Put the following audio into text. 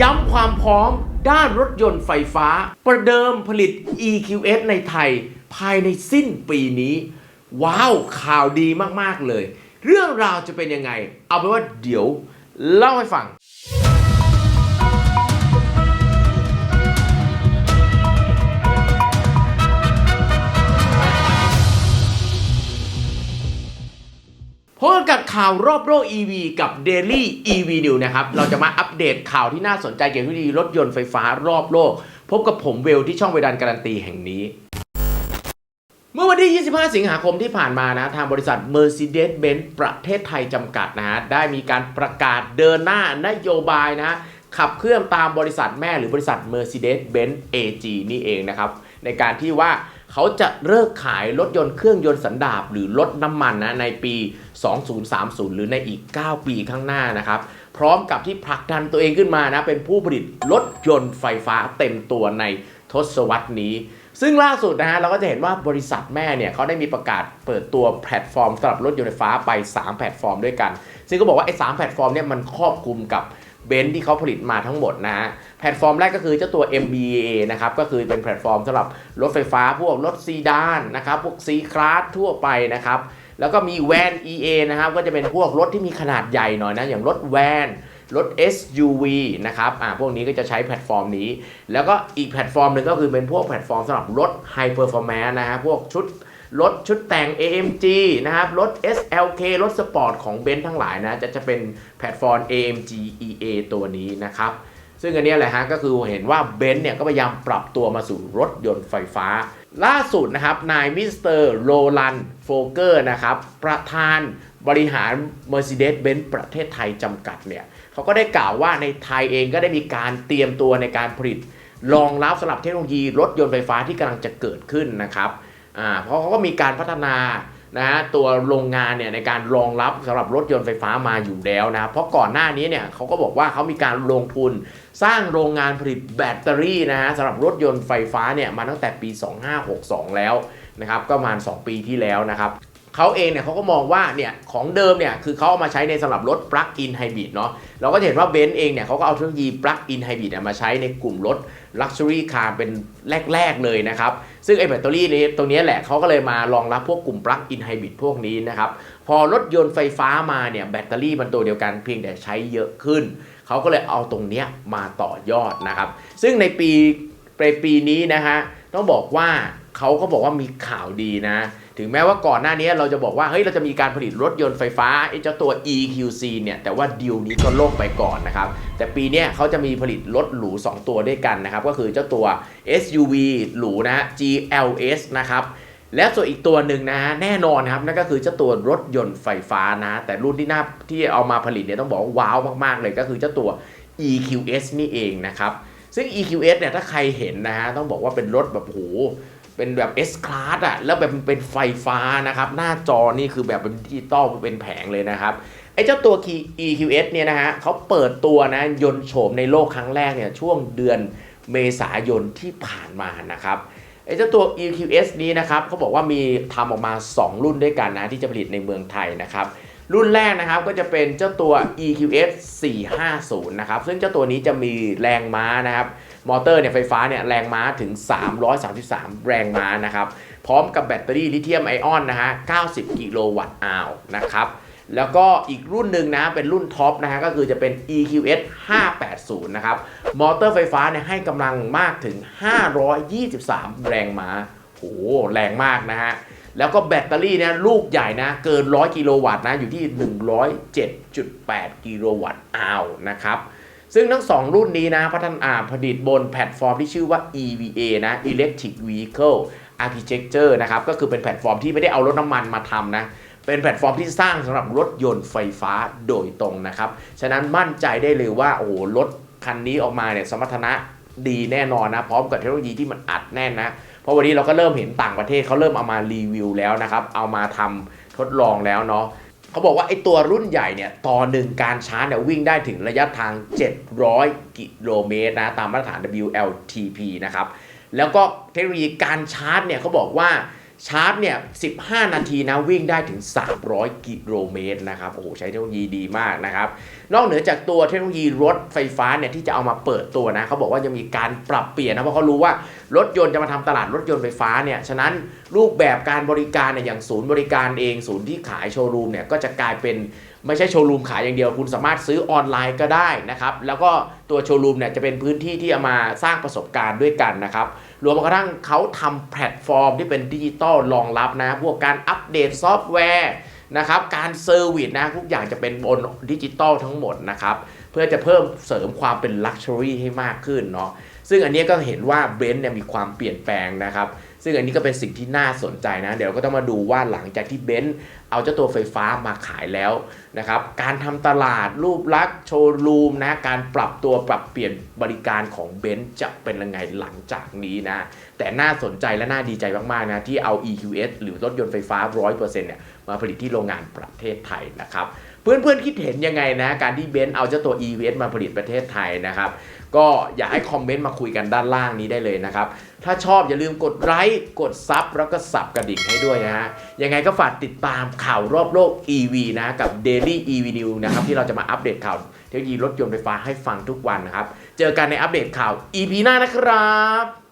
ย้ำความพร้อมด้านรถยนต์ไฟฟ้า ประเดิมผลิต EQS ในไทย ภายในสิ้นปีนี้ ว้าว ข่าวดีมาก ๆ เลย เรื่องราวจะเป็นยังไง เอาเป็นว่าเดี๋ยวเล่าให้ฟัง พบกับข่าวรอบโลก EV กับ Daily EV New นะครับ เราจะมาอัปเดตข่าวที่น่าสนใจเกี่ยวกับเทคโนโลยีรถยนต์ไฟฟ้ารอบโลก พบกับผมเวลที่ช่องเวดันการันตีแห่งนี้ เมื่อวันที่ 25 สิงหาคมที่ผ่านมานะทางบริษัท Mercedes-Benz ประเทศไทยจำกัดนะฮะได้มีการประกาศเดินหน้านโยบายนะขับเคลื่อนตามบริษัทแม่หรือบริษัท Mercedes-Benz AG นี่เองนะครับ ในการที่ว่าเขาจะเลิกขายรถยนต์เครื่องยนต์สันดาปหรือรถน้ำมันนะในปี 2030 หรือในอีก 9 ปีข้างหน้านะครับ พร้อมกับที่ผลักดันตัวเองขึ้นมานะเป็นผู้ผลิตรถยนต์ไฟฟ้าเต็มตัวในทศวรรษนี้ ซึ่งล่าสุดนะฮะเราก็จะเห็นว่าบริษัทแม่เนี่ยเขาได้มีประกาศเปิดตัวแพลตฟอร์มสำหรับรถยนต์ไฟฟ้าไป 3 แพลตฟอร์มด้วยกัน ซึ่งก็บอกว่าไอ้สแพลตฟอร์มเนี่ยมันครอบคลุมกับ เบนซ์ที่เขาผลิตมาทั้งหมดนะฮะแพลตฟอร์มแรกก็คือเจ้าตัว MBA นะครับก็คือเป็นแพลตฟอร์มสำหรับรถไฟฟ้าพวกรถซีดานนะครับพวก C Class ทั่วไปนะครับแล้วก็มีแวน EA นะครับก็จะเป็นพวกรถที่มีขนาดใหญ่หน่อยนะอย่างรถแวนรถ SUV นะครับอ่าพวกนี้ก็จะใช้แพลตฟอร์มนี้ แล้วก็อีกแพลตฟอร์มหนึ่งก็คือเป็นพวกแพลตฟอร์มสำหรับรถ High Performance นะฮะพวกชุด รถชุดแต่ง AMG นะครับ รถ SLK รถสปอร์ตของเบนซ์ทั้งหลายนะ จะจะเป็นแพลตฟอร์ม AMG EA ตัวนี้นะครับ ซึ่งอันนี้แหละฮะก็คือเห็นว่าเบนซ์เนี่ยก็พยายามปรับตัวมาสู่รถยนต์ไฟฟ้า ล่าสุดนะครับ นายมิสเตอร์โรลันโฟเกอร์นะครับ ประธานบริหาร Mercedes-Benz ประเทศไทยจำกัดเนี่ยเขาก็ได้กล่าวว่าในไทยเองก็ได้มีการเตรียมตัวในการผลิตรองรับสำหรับเทคโนโลยีรถยนต์ไฟฟ้าที่กำลังจะเกิดขึ้นนะครับ อ่าเพราะเขาก็มีการพัฒนานะตัวโรงงานเนี่ยในการรองรับสำหรับรถยนต์ไฟฟ้ามาอยู่แล้วนะเพราะก่อนหน้านี้เนี่ยเขาก็บอกว่าเขามีการลงทุนสร้างโรงงานผลิตแบตเตอรี่นะฮะสำหรับรถยนต์ไฟฟ้าเนี่ยมาตั้งแต่ปี 2562 แล้วนะครับก็ประมาณ 2 ปีที่แล้วนะครับ เขาเองเนี่ยเขาก็มองว่าเนี่ยของเดิมเนี่ยคือเขาเอามาใช้ในสำหรับรถ plug-in hybrid เนาะเราก็เห็นว่าเบนซ์เองเนี่ยเขาก็เอาเทคโนโลยี plug-in hybrid เนี่ยมาใช้ในกลุ่มรถ luxury car เป็นแรก ๆ เลยนะครับ ซึ่งไอ้แบตเตอรี่นี้ตรงนี้แหละเขาก็เลยมารองรับพวกกลุ่ม plug-in hybrid พวกนี้นะครับ พอรถยนต์ไฟฟ้ามาเนี่ยแบตเตอรี่มันตัวเดียวกันเพียงแต่ใช้เยอะขึ้น เขาก็เลยเอาตรงเนี้ยมาต่อยอดนะครับ ซึ่งในปีในปีนี้นะฮะต้องบอกว่าเขาก็บอกว่ามีข่าวดีนะ ถึงแม้ว่าก่อนหน้านี้เราจะบอกว่าเฮ้ยเราจะมีการผลิตรถยนต์ไฟฟ้าไอ้เจ้าตัว EQC เนี่ยแต่ว่าดีลนี้ก็ล่มไปก่อนนะครับ แต่ปีนี้เขาจะมีผลิตรถหรู 2 ตัวด้วยกันนะครับ ก็คือเจ้าตัว SUV หรูนะ GLS นะครับและส่วนอีกตัวหนึ่งนะแน่นอนครับนั่นก็คือเจ้าตัวรถยนต์ไฟฟ้านะ แต่รุ่นที่น่าที่เอามาผลิตเนี่ยต้องบอกว่าว้าวมากๆเลยก็คือเจ้าตัว EQS นี่เองนะครับซึ่ง EQS เนี่ยถ้าใครเห็นนะฮะต้องบอกว่าเป็นรถแบบโห เป็นแบบ S Class อะแล้วแบบเป็นไฟฟ้านะครับ หน้าจอนี่คือแบบเป็นดิจิตอลเป็นแผงเลยนะครับไอ้เจ้าตัว EQS เนี่ยนะฮะเขาเปิดตัวนะยนต์โฉมในโลกครั้งแรกเนี่ยช่วงเดือนเมษายนที่ผ่านมานะครับไอ้เจ้าตัว EQS นี้นะครับเขาบอกว่ามีทำออกมา 2 รุ่นด้วยกันนะที่จะผลิตในเมืองไทยนะครับรุ่นแรกนะครับก็จะเป็นเจ้าตัว EQS 450 นะครับ ซึ่งเจ้าตัวนี้จะมีแรงม้านะครับ มอเตอร์เนี่ยไฟฟ้าเนี่ยแรงม้าถึง 333 แรงม้านะครับ พร้อมกับแบตเตอรี่ลิเธียมไอออนนะฮะ 90 กิโลวัตต์อาวนะครับ แล้วก็อีกรุ่นหนึ่งนะเป็นรุ่นท็อปนะฮะก็คือจะเป็น EQS 580 นะครับ มอเตอร์ไฟฟ้าเนี่ยให้กำลังมากถึง 523 แรงม้าโหแรงมากนะฮะแล้วก็แบตเตอรี่เนี่ยลูกใหญ่นะ เกิน 100 กิโลวัตต์นะ อยู่ที่ 107.8 กิโลวัตต์อาวนะครับ ซึ่งทั้ง2รุ่นนี้นะพัฒนาผลิตบนแพลตฟอร์มที่ชื่อว่า EVA นะ Electric Vehicle Architecture นะครับ ก็คือเป็นแพลตฟอร์มที่ไม่ได้เอารถน้ำมันมาทำนะ เป็นแพลตฟอร์มที่สร้างสำหรับรถยนต์ไฟฟ้าโดยตรงนะครับ ฉะนั้นมั่นใจได้เลยว่า โอ้โห รถคันนี้ออกมาเนี่ยสมรรถนะดีแน่นอนนะ พร้อมกับเทคโนโลยีที่มันอัดแน่นนะ เพราะวันนี้เราก็เริ่มเห็นต่างประเทศเขาเริ่มเอามารีวิวแล้วนะครับ เอามาทำทดลองแล้วเนาะ เขาบอกว่าไอ้ตัวรุ่นใหญ่เนี่ยต่อหนึ่งการชาร์จเนี่ยวิ่งได้ถึงระยะทาง 700 กิโลเมตรนะตามมาตรฐาน WLTP นะครับแล้วก็เทคโนโลยีการชาร์จเนี่ยเขาบอกว่า ชาร์จเนี่ย 15 นาทีนะวิ่งได้ถึง 300 กิโลเมตรนะครับ โอ้โห ใช้เทคโนโลยีดีมากนะครับ นอกเหนือจากตัวเทคโนโลยีรถไฟฟ้าเนี่ยที่จะเอามาเปิดตัวนะเขาบอกว่าจะมีการปรับเปลี่ยนนะ เพราะเขารู้ว่ารถยนต์จะมาทำตลาดรถยนต์ไฟฟ้าเนี่ย ฉะนั้นรูปแบบการบริการเนี่ยอย่างศูนย์บริการเองศูนย์ที่ขายโชว์รูมเนี่ยก็จะกลายเป็นไม่ใช่โชว์รูมขายอย่างเดียว คุณสามารถซื้อออนไลน์ก็ได้นะครับ แล้วก็ ตัวโชว์รูมเนี่ยจะเป็นพื้นที่ที่เอามาสร้างประสบการณ์ด้วยกันนะครับ รวมกระทั่งเขาทำแพลตฟอร์มที่เป็นดิจิตอลรองรับนะ พวกการอัปเดตซอฟต์แวร์นะครับ การเซอร์วิสนะทุกอย่างจะเป็นบนดิจิตอลทั้งหมดนะครับ เพื่อจะเพิ่มเสริมความเป็นลักชัวรี่ให้มากขึ้นเนาะซึ่งอันนี้ก็เห็นว่าเบนซ์เนี่ยมีความเปลี่ยนแปลงนะครับ ซึ่งอันนี้ก็เป็นสิ่งที่น่าสนใจนะ เดี๋ยวก็ต้องมาดูว่าหลังจากที่เบนซ์เอาเจ้าตัวไฟฟ้ามาขายแล้วนะครับ การทำตลาดรูปลักษณ์โชว์รูมนะ การปรับตัวปรับเปลี่ยนบริการของเบนซ์จะเป็นยังไงหลังจากนี้นะ แต่น่าสนใจและน่าดีใจมากๆนะ ที่เอา EQS หรือรถยนต์ไฟฟ้า 100%เนี่ยมาผลิตที่โรงงานประเทศไทยนะครับ เพื่อนๆคิดเห็นยังไงนะ การที่เบนซ์เอาเจ้าตัว EVS มาผลิตประเทศไทยนะครับ ก็อยากให้คอมเมนต์มาคุยกันด้านล่างนี้ได้เลยนะครับ ถ้าชอบอย่าลืมกดไลค์กดซับแล้วก็สับกระดิ่งให้ด้วยนะฮะยังไงก็ฝากติดตามข่าวรอบโลก EV นะกับ Daily EV News นะครับที่เราจะมาอัปเดตข่าวเทคโนโลยีรถยนต์ไฟฟ้าให้ฟังทุกวันนะครับ เจอกันในอัปเดตข่าว EP หน้านะครับ